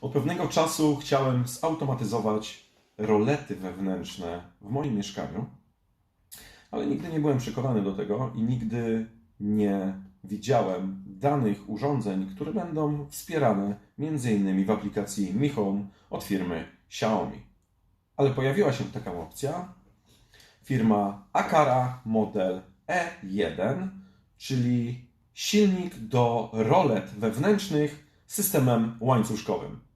Od pewnego czasu chciałem zautomatyzować rolety wewnętrzne w moim mieszkaniu, ale nigdy nie byłem przekonany do tego i nigdy nie widziałem danych urządzeń, które będą wspierane m.in. w aplikacji Mi Home od firmy Xiaomi. Ale pojawiła się taka opcja, firma Akara model E1, czyli silnik do rolet wewnętrznych systemem łańcuszkowym.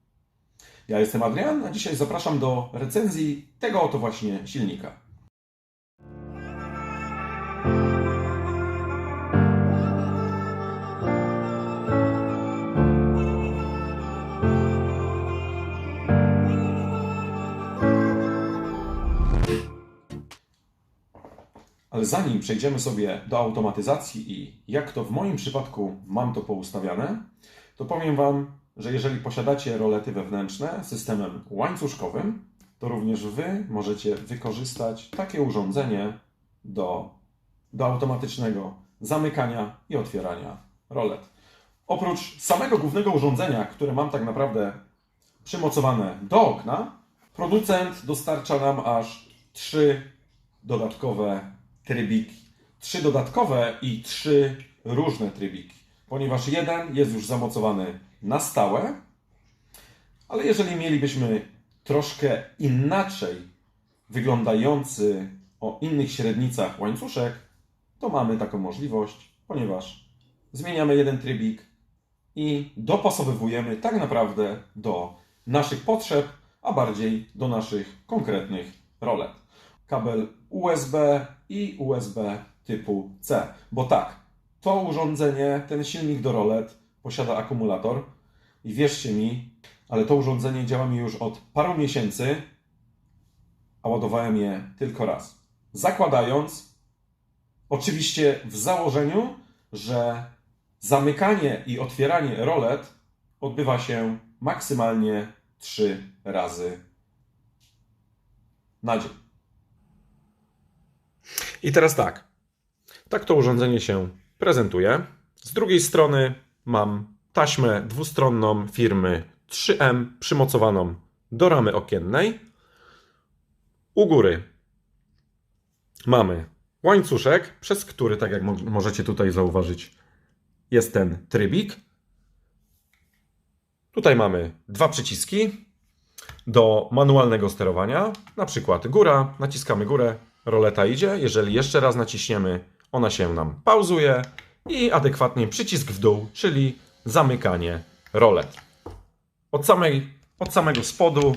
Ja jestem Adrian, a dzisiaj zapraszam do recenzji tego oto właśnie silnika. Ale zanim przejdziemy sobie do automatyzacji i jak to w moim przypadku mam to poustawiane, to powiem Wam, że jeżeli posiadacie rolety wewnętrzne systemem łańcuszkowym, to również Wy możecie wykorzystać takie urządzenie do, do automatycznego zamykania i otwierania rolet. Oprócz samego głównego urządzenia, które mam tak naprawdę przymocowane do okna, producent dostarcza nam aż trzy dodatkowe trybiki. Trzy dodatkowe i trzy różne trybiki, ponieważ jeden jest już zamocowany na stałe, ale jeżeli mielibyśmy troszkę inaczej wyglądający o innych średnicach łańcuszek, to mamy taką możliwość, ponieważ zmieniamy jeden trybik i dopasowywujemy tak naprawdę do naszych potrzeb, a bardziej do naszych konkretnych rolet. Kabel USB i USB typu C. Bo tak, to urządzenie, ten silnik do rolet posiada akumulator i wierzcie mi, ale to urządzenie działa mi już od paru miesięcy, a ładowałem je tylko raz. Zakładając, oczywiście w założeniu, że zamykanie i otwieranie rolet odbywa się maksymalnie 3 razy na dzień. I teraz tak. Tak to urządzenie się prezentuje. Z drugiej strony mam taśmę dwustronną firmy 3M przymocowaną do ramy okiennej. U góry mamy łańcuszek, przez który, tak jak mo- możecie tutaj zauważyć, jest ten trybik. Tutaj mamy dwa przyciski do manualnego sterowania. Na przykład góra, naciskamy górę, roleta idzie. Jeżeli jeszcze raz naciśniemy, ona się nam pauzuje i adekwatnie przycisk w dół, czyli zamykanie rolet. Od, samej, od samego spodu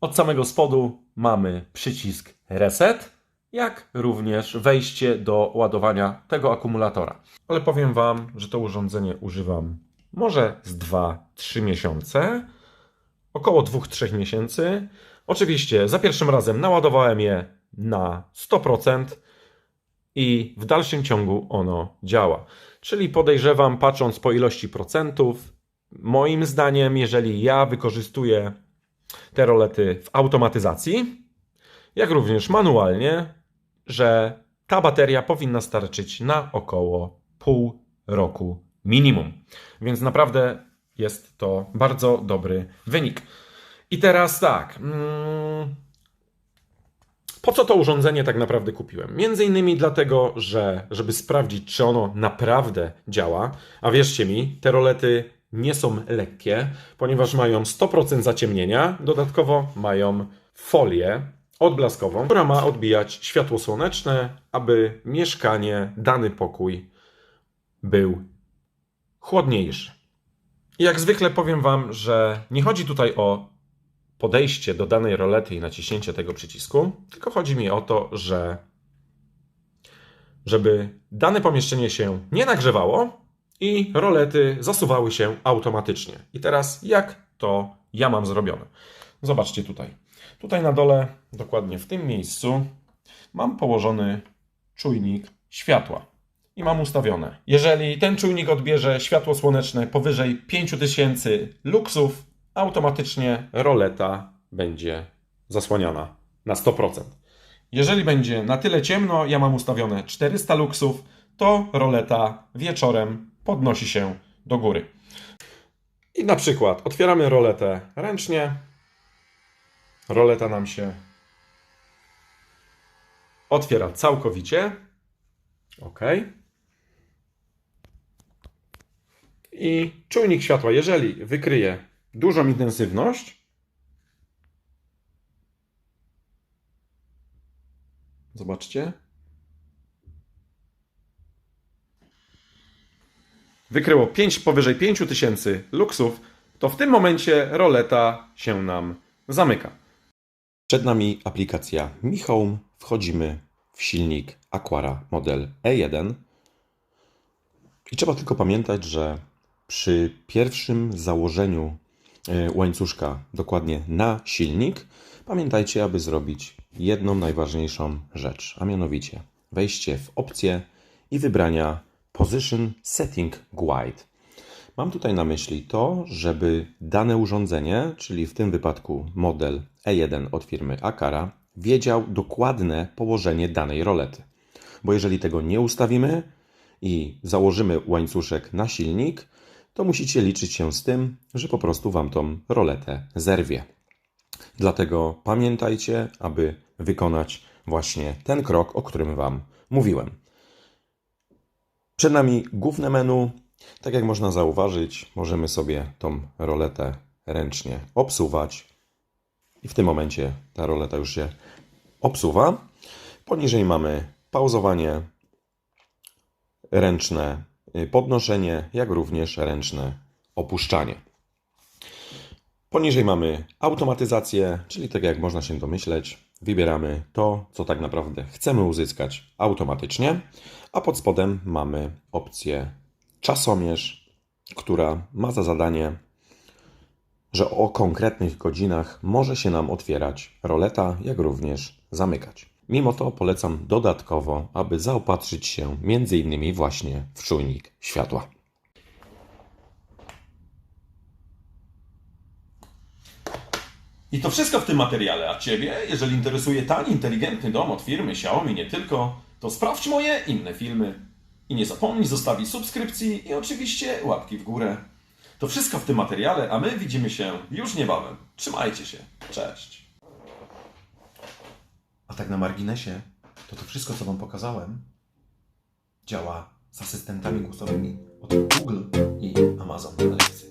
od samego spodu mamy przycisk reset, jak również wejście do ładowania tego akumulatora. Ale powiem Wam, że to urządzenie używam może z 2-3 miesiące, około 2-3 miesięcy. Oczywiście za pierwszym razem naładowałem je na 100% i w dalszym ciągu ono działa. Czyli podejrzewam, patrząc po ilości procentów, moim zdaniem, jeżeli ja wykorzystuję te rolety w automatyzacji, jak również manualnie, że ta bateria powinna starczyć na około pół roku minimum. Więc naprawdę jest to bardzo dobry wynik. I teraz tak. Mm, po co to urządzenie tak naprawdę kupiłem? Między innymi dlatego, że żeby sprawdzić, czy ono naprawdę działa, a wierzcie mi, te rolety nie są lekkie, ponieważ mają 100% zaciemnienia, dodatkowo mają folię odblaskową, która ma odbijać światło słoneczne, aby mieszkanie, dany pokój był chłodniejszy. Jak zwykle powiem Wam, że nie chodzi tutaj o podejście do danej rolety i naciśnięcie tego przycisku, tylko chodzi mi o to, że żeby dane pomieszczenie się nie nagrzewało i rolety zasuwały się automatycznie. I teraz jak to ja mam zrobione? Zobaczcie tutaj. Tutaj na dole, dokładnie w tym miejscu, mam położony czujnik światła i mam ustawione. Jeżeli ten czujnik odbierze światło słoneczne powyżej 5000 luksów, automatycznie roleta będzie zasłaniana na 100%. Jeżeli będzie na tyle ciemno, ja mam ustawione 400 luksów, to roleta wieczorem podnosi się do góry. I na przykład otwieramy roletę ręcznie. Roleta nam się otwiera całkowicie. OK. I czujnik światła, jeżeli wykryje dużą intensywność, zobaczcie, wykryło 5, powyżej 5000 luksów, to w tym momencie roleta się nam zamyka. Przed nami aplikacja Mi Home. Wchodzimy w silnik Aquara model E1. I trzeba tylko pamiętać, że przy pierwszym założeniu łańcuszka dokładnie na silnik, pamiętajcie, aby zrobić jedną najważniejszą rzecz, a mianowicie wejście w opcję i wybrania Position Setting Guide. Mam tutaj na myśli to, żeby dane urządzenie, czyli w tym wypadku model E1 od firmy Akara, wiedział dokładne położenie danej rolety. Bo jeżeli tego nie ustawimy i założymy łańcuszek na silnik, to musicie liczyć się z tym, że po prostu Wam tą roletę zerwie. Dlatego pamiętajcie, aby wykonać właśnie ten krok, o którym Wam mówiłem. Przed nami główne menu. Tak jak można zauważyć, możemy sobie tą roletę ręcznie obsuwać. I w tym momencie ta roleta już się obsuwa. Poniżej mamy pauzowanie, ręczne podnoszenie, jak również ręczne opuszczanie. Poniżej mamy automatyzację, czyli tak jak można się domyśleć, wybieramy to, co tak naprawdę chcemy uzyskać automatycznie, a pod spodem mamy opcję czasomierz, która ma za zadanie, że o konkretnych godzinach może się nam otwierać roleta, jak również zamykać. Mimo to polecam dodatkowo, aby zaopatrzyć się m.in. właśnie w czujnik światła. I to wszystko w tym materiale, a Ciebie, jeżeli interesuje tani, inteligentny dom od firmy Xiaomi nie tylko, to sprawdź moje inne filmy. I nie zapomnij zostawić subskrypcji i oczywiście łapki w górę. To wszystko w tym materiale, a my widzimy się już niebawem. Trzymajcie się. Cześć. Tak na marginesie, to to wszystko, co Wam pokazałem, działa z asystentami głosowymi od Google i Amazon Alexa.